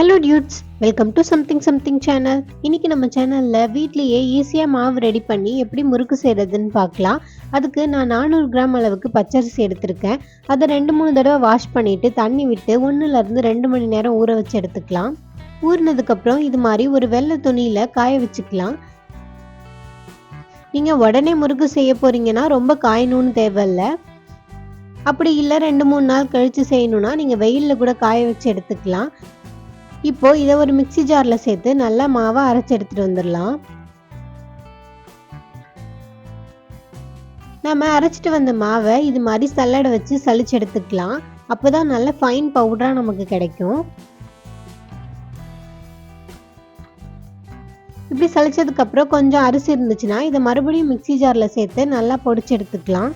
Hello dudes welcome to something something channel இன்னைக்கு நம்ம சேனலில் வீட்லேயே ஈஸியாக மாவு ரெடி பண்ணி எப்படி முறுக்கு செய்கிறதுன்னு பார்க்கலாம். அதுக்கு நான் நானூறு கிராம் அளவுக்கு பச்சரிசி எடுத்திருக்கேன். அதை ரெண்டு மூணு தடவை வாஷ் பண்ணிவிட்டு தண்ணி விட்டு ஒன்றுலேருந்து ரெண்டு மணி நேரம் ஊற வச்சு எடுத்துக்கலாம். ஊறினதுக்கப்புறம் இது மாதிரி ஒரு வெள்ளை துணியில் காய வச்சுக்கலாம். நீங்கள் உடனே முறுக்கு செய்ய போகிறீங்கன்னா ரொம்ப காயணும்னு தேவையில்லை. அப்படி இல்லை ரெண்டு மூணு நாள் கழித்து செய்யணும்னா நீங்கள் வெயிலில் கூட காய வச்சு எடுத்துக்கலாம். இப்போ இதை ஒரு மிக்சி ஜாரில் சேர்த்து நல்லா மாவை அரைச்சி எடுத்துட்டு வந்துடலாம். நம்ம அரைச்சிட்டு வந்த மாவை இது மாதிரி சல்லடை வச்சு சலிச்சு எடுத்துக்கலாம். அப்போதான் நல்ல ஃபைன் பவுடராக நமக்கு கிடைக்கும். இப்படி சளிச்சதுக்கப்புறம் கொஞ்சம் அரிசி இருந்துச்சுன்னா இதை மறுபடியும் மிக்சி ஜாரில் சேர்த்து நல்லா பொடிச்சு எடுத்துக்கலாம்.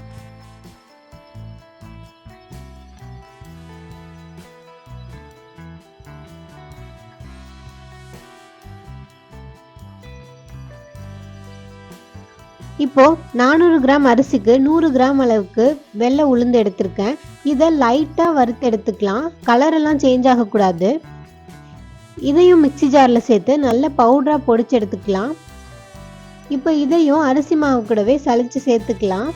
இப்போது நானூறு கிராம் அரிசிக்கு நூறு கிராம் அளவுக்கு வெள்ளை உளுந்து எடுத்திருக்கேன். இதை லைட்டாக வறுத்து எடுத்துக்கலாம். கலரெல்லாம் சேஞ்ச் ஆகக்கூடாது. இதையும் மிக்சி ஜாரில் சேர்த்து நல்ல பவுடராக பொடிச்சு எடுத்துக்கலாம். இப்போ இதையும் அரிசி மாவு கூடவே சளிச்சு சேர்த்துக்கலாம்.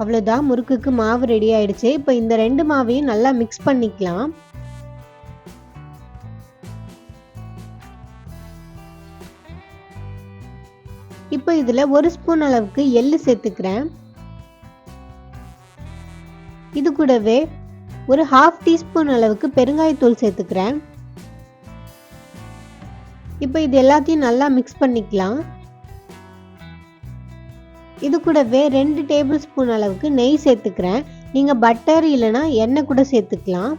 அவ்வளோதான் முறுக்குக்கு மாவு ரெடி ஆயிடுச்சு. இப்போ இந்த ரெண்டு மாவையும் நல்லா மிக்ஸ் பண்ணிக்கலாம். இப்போ இதில் ஒரு ஸ்பூன் அளவுக்கு எள்ளு சேர்த்துக்கிறேன். இது கூடவே ஒரு ஹாஃப் டீஸ்பூன் அளவுக்கு பெருங்காயத்தூள் சேர்த்துக்கிறேன். இப்போ இது எல்லாத்தையும் நல்லா மிக்ஸ் பண்ணிக்கலாம். இது கூடவே ரெண்டு டேபிள் ஸ்பூன் அளவுக்கு நெய் சேர்த்துக்கிறேன். நீங்கள் பட்டர் இல்லைன்னா எண்ணெய் கூட சேர்த்துக்கலாம்.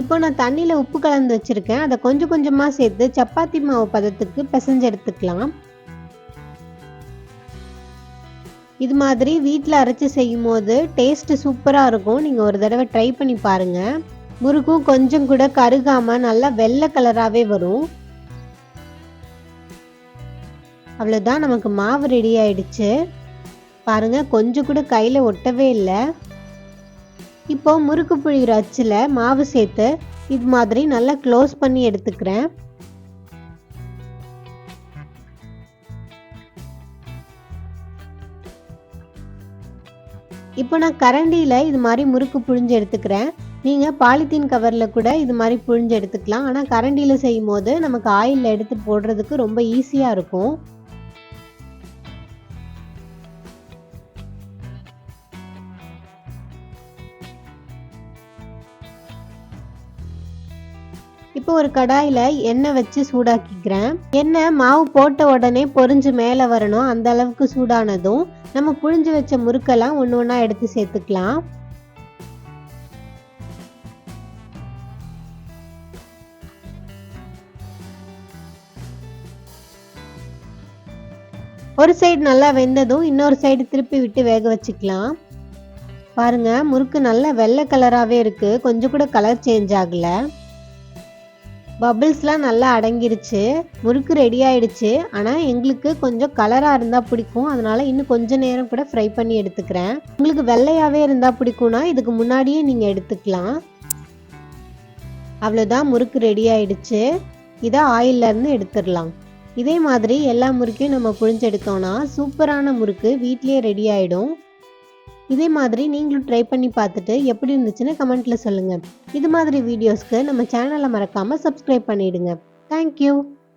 இப்போ நான் தண்ணியில் உப்பு கலந்து வச்சுருக்கேன். அதை கொஞ்சம் கொஞ்சமாக சேர்த்து சப்பாத்தி மாவு பதத்துக்கு பிசைஞ்சு எடுத்துக்கலாம். இது மாதிரி வீட்டில் அரைச்சி செய்யும் போது டேஸ்ட்டு சூப்பராக இருக்கும். நீங்கள் ஒரு தடவை ட்ரை பண்ணி பாருங்கள் முறுக்கும் கொஞ்சம் கூட கருகாமல் நல்லா வெள்ளை கலராகவே வரும். அவ்வளோதான் நமக்கு மாவு ரெடி ஆயிடுச்சு. பாருங்கள் கொஞ்சம் கூட கையில் ஒட்டவே இல்லை. இப்போ முறுக்கு புழிகிற அச்சில் மாவு சேர்த்து இது மாதிரி நல்லா க்ளோஸ் பண்ணி எடுத்துக்கிறேன். இப்போ நான் கரண்டியில் இது மாதிரி முறுக்கு புழிஞ்சு எடுத்துக்கிறேன். நீங்கள் பாலித்தீன் கவரில் கூட இது மாதிரி புழிஞ்சு எடுத்துக்கலாம். ஆனால் கரண்டியில் செய்யும் போது நமக்கு ஆயிலில் எடுத்து போடுறதுக்கு ரொம்ப ஈஸியாக இருக்கும். இப்போ ஒரு கடாயில் எண்ணெய் வச்சு சூடாக்கிக்கிறேன். எண்ணெய் மாவு போட்ட உடனே பொரிஞ்சு மேலே வரணும். அந்த அளவுக்கு சூடானதும் நம்ம புழிஞ்சு வச்ச முறுக்கெல்லாம் ஒன்று ஒன்றா எடுத்து சேர்த்துக்கலாம். ஒரு சைடு நல்லா வெந்ததும் இன்னொரு சைடு திருப்பி விட்டு வேக வச்சுக்கலாம். பாருங்க முறுக்கு நல்லா வெள்ளை கலராகவே இருக்கு. கொஞ்சம் கூட கலர் சேஞ்ச் ஆகலை. பபிள்ஸ்லாம் நல்லா அடங்கிருச்சு முறுக்கு ரெடி ஆயிடுச்சு. ஆனால் எங்களுக்கு கொஞ்சம் கலராக இருந்தால் பிடிக்கும். அதனால இன்னும் கொஞ்ச நேரம் கூட ஃப்ரை பண்ணி எடுத்துக்கிறேன். உங்களுக்கு வெள்ளையாகவே இருந்தால் பிடிக்கும்னா இதுக்கு முன்னாடியே நீங்கள் எடுத்துக்கலாம். அவ்வளோதான் முறுக்கு ரெடி ஆயிடுச்சு. இதை ஆயிலேருந்து எடுத்துடலாம். இதே மாதிரி எல்லா முறுக்கையும் நம்ம புழிஞ்செடுத்தோம்னா சூப்பரான முறுக்கு வீட்லேயே ரெடி ஆகிடும் இதே மாதிரி நீங்களும் ட்ரை பண்ணி பார்த்துட்டு எப்படி இருந்துச்சுன்னு கமெண்ட்டில் சொல்லுங்கள் இது மாதிரி வீடியோஸ்க்கு நம்ம சேனலை மறக்காமல் சப்ஸ்கிரைப் பண்ணிவிடுங்க தேங்க்யூ